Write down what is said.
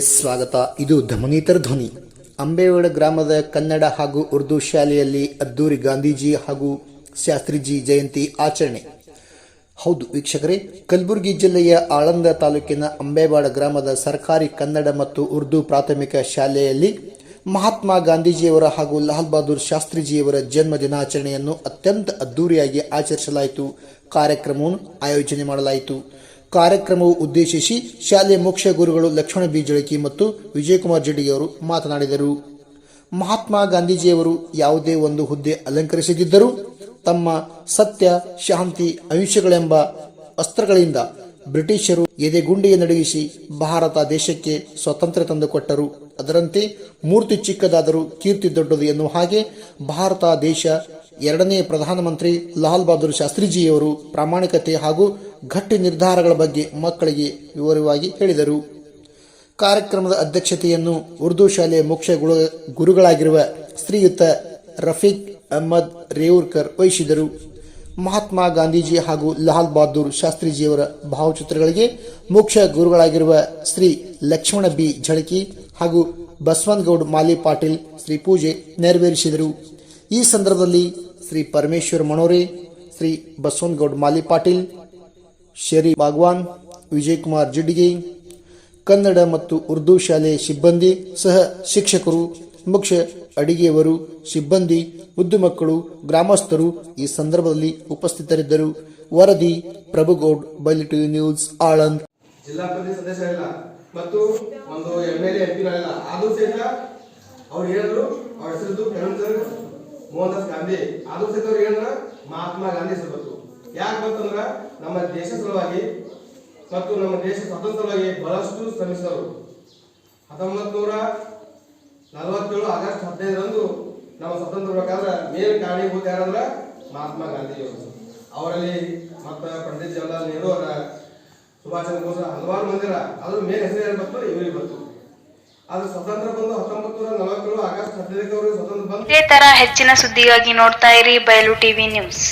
ಸ್ವಾಗತ. ಇದು ಧಮನೀತರ ಧ್ವನಿ. ಅಂಬೇವಾಡ ಗ್ರಾಮದ ಕನ್ನಡ ಹಾಗೂ ಉರ್ದು ಶಾಲೆಯಲ್ಲಿ ಅದ್ದೂರಿ ಗಾಂಧೀಜಿ ಹಾಗೂ ಶಾಸ್ತ್ರಿಜಿ ಜಯಂತಿ ಆಚರಣೆ. ಹೌದು ವೀಕ್ಷಕರೇ, ಕಲಬುರಗಿ ಜಿಲ್ಲೆಯ ಆಳಂದ ತಾಲೂಕಿನ ಅಂಬೇವಾಡ ಗ್ರಾಮದ ಸರ್ಕಾರಿ ಕನ್ನಡ ಮತ್ತು ಉರ್ದು ಪ್ರಾಥಮಿಕ ಶಾಲೆಯಲ್ಲಿ ಮಹಾತ್ಮ ಗಾಂಧೀಜಿಯವರ ಹಾಗೂ ಲಾಲ್ ಬಹದ್ದೂರ್ ಶಾಸ್ತ್ರಿಜಿಯವರ ಜನ್ಮ ದಿನಾಚರಣೆಯನ್ನು ಅತ್ಯಂತ ಅದ್ದೂರಿಯಾಗಿ ಆಚರಿಸಲಾಯಿತು. ಕಾರ್ಯಕ್ರಮವನ್ನು ಆಯೋಜನೆ ಮಾಡಲಾಯಿತು. ಕಾರ್ಯಕ್ರಮವು ಉದ್ದೇಶಿಸಿ ಶಾಲೆಯ ಮುಖ್ಯ ಗುರುಗಳು ಲಕ್ಷ್ಮಣ ಬಿ ಜಳಕಿ ಮತ್ತು ವಿಜಯಕುಮಾರ್ ಜೆಡ್ಡಿಯವರು ಮಾತನಾಡಿದರು. ಮಹಾತ್ಮ ಗಾಂಧೀಜಿಯವರು ಯಾವುದೇ ಒಂದು ಹುದ್ದೆ ಅಲಂಕರಿಸದಿದ್ದರೂ ತಮ್ಮ ಸತ್ಯ, ಶಾಂತಿ, ಅಹಿಂಸೆಗಳೆಂಬ ಅಸ್ತ್ರಗಳಿಂದ ಬ್ರಿಟಿಷರು ಎದೆಗುಂಡಿಗೆ ನಡುಗಿಸಿ ಭಾರತ ದೇಶಕ್ಕೆ ಸ್ವಾತಂತ್ರ್ಯ ತಂದುಕೊಟ್ಟರು. ಅದರಂತೆ ಮೂರ್ತಿ ಚಿಕ್ಕದಾದರೂ ಕೀರ್ತಿ ದೊಡ್ಡದು ಎನ್ನುವ ಹಾಗೆ ಭಾರತ ದೇಶ ಎರಡನೇ ಪ್ರಧಾನಮಂತ್ರಿ ಲಾಲ್ ಬಹದ್ದೂರ್ ಶಾಸ್ತ್ರಿಜಿಯವರು ಪ್ರಾಮಾಣಿಕತೆ ಹಾಗೂ ಗಟ್ಟಿ ನಿರ್ಧಾರಗಳ ಬಗ್ಗೆ ಮಕ್ಕಳಿಗೆ ವಿವರವಾಗಿ ಹೇಳಿದರು. ಕಾರ್ಯಕ್ರಮದ ಅಧ್ಯಕ್ಷತೆಯನ್ನು ಉರ್ದು ಶಾಲೆಯ ಮುಖ್ಯ ಗುರು- ಗುರುಗಳಾಗಿರುವ ಶ್ರೀಯುತ ರಫೀಕ್ ಅಹ್ಮದ್ ರೇವೂರ್ಕರ್ ವಹಿಸಿದರು. ಮಹಾತ್ಮ ಗಾಂಧೀಜಿ ಹಾಗೂ ಲಾಲ್ ಬಹದ್ದೂರ್ ಶಾಸ್ತ್ರೀಜಿಯವರ ಭಾವಚಿತ್ರಗಳಿಗೆ ಮುಖ್ಯ ಗುರುಗಳಾಗಿರುವ ಶ್ರೀ ಲಕ್ಷ್ಮಣ ಬಿ ಝಳಕಿ ಹಾಗೂ ಬಸವನಗೌಡ ಮಾಲಿ ಪಾಟೀಲ್ ಶ್ರೀ ಪೂಜೆ ನೆರವೇರಿಸಿದರು. ಈ ಸಂದರ್ಭದಲ್ಲಿ ಶ್ರೀ ಪರಮೇಶ್ವರ್ ಮಣೋರೆ ಶ್ರೀ ಬಸವನ್ಗೌಡ ಮಾಲಿ ಪಾಟೀಲ್ ಶರಿ ಭಗವಾನ್ ವಿಜಯ್ ಕುಮಾರ್ ಜಿಡ್ಗಿ ಕನ್ನಡ ಮತ್ತು ಉರ್ದು ಶಾಲೆ ಸಿಬ್ಬಂದಿ, ಸಹ ಶಿಕ್ಷಕರು, ಮುಖ್ಯ ಅಡಿಗೆಯವರು, ಸಿಬ್ಬಂದಿ, ಮುದ್ದು ಮಕ್ಕಳು, ಗ್ರಾಮಸ್ಥರು ಈ ಸಂದರ್ಭದಲ್ಲಿ ಉಪಸ್ಥಿತರಿದ್ದರು. ವರದಿ, ಪ್ರಭುಗೌಡ್ ಬೈಲಿ ಟಿವಿ ನ್ಯೂಸ್, ಆಳಂದ್. ಜಿಲ್ಲಾ ಪರಿಷತ್ ಸದಸ್ಯರಿಲ್ಲ ಮತ್ತು ಒಂದು ಎಂ ಎಲ್ ಎ, ಎಂ ಪಿಗಳಿಲ್ಲ ಆದ್ರೂ ಸಹಿತ ಅವ್ರು ಹೇಳಿದ್ರು, ಅವ್ರ ಹೆಸರು ಮೋಹನ್ ದಾಸ್ ಗಾಂಧಿ. ಆದರೂ ಸಹಿತ ಅವ್ರು ಹೇಳಿದ್ರ, ಮಹಾತ್ಮ ಗಾಂಧಿ ಹೆಸರು ಯಾಕೆ ಬಂತಂದ್ರ ನಮ್ಮ ದೇಶ ಸಲುವಾಗಿ ಮತ್ತು ನಮ್ಮ ದೇಶ ಸ್ವತಂತ್ರವಾಗಿ ಬಹಳಷ್ಟು ಶ್ರಮಿಸಿದವರು. ಹತ್ತೊಂಬತ್ ನೂರ ನಲವತ್ತೇಳು ಆಗಸ್ಟ್ ಹದಿನೈದರಂದು ನಮ್ಮ ಸ್ವಾತಂತ್ರ್ಯ ಬೇಕಾದ್ರೆ ಮೇನ್ ಕಾರಣೀಭೂತ ಯಾರಂದ್ರ ಮಹಾತ್ಮ ಗಾಂಧಿಯವರು ಅವರಲ್ಲಿ ಮತ್ತು ಪಂಡಿತ್ ಜವಾಹರ್ಲಾಲ್ ನೆಹರು ಅವರ ಸುಭಾಷ್ ಚಂದ್ರ ಬೋಸ್ ಹಲವಾರು ಮಂದಿರ. ಅದ್ರ ಮೇನ್ ಹೆಸರು ಯಾರು ಬಂತು? ಇವರಿಗೆ ಬಂತು. ಆದ್ರೆ ಸ್ವತಂತ್ರ ಬಂದು ಹತ್ತೊಂಬತ್ತು ನೂರ ನಲವತ್ತೇಳು ಆಗಸ್ಟ್ ಹದಿನೈದಕ್ಕೆ ಸ್ವತಂತ್ರ ಬಂತು. ಇದೇ ತರ ಹೆಚ್ಚಿನ ಸುದ್ದಿಗಾಗಿ ನೋಡ್ತಾ ಇರಿ ಬಯಲು ಟಿವಿ ನ್ಯೂಸ್.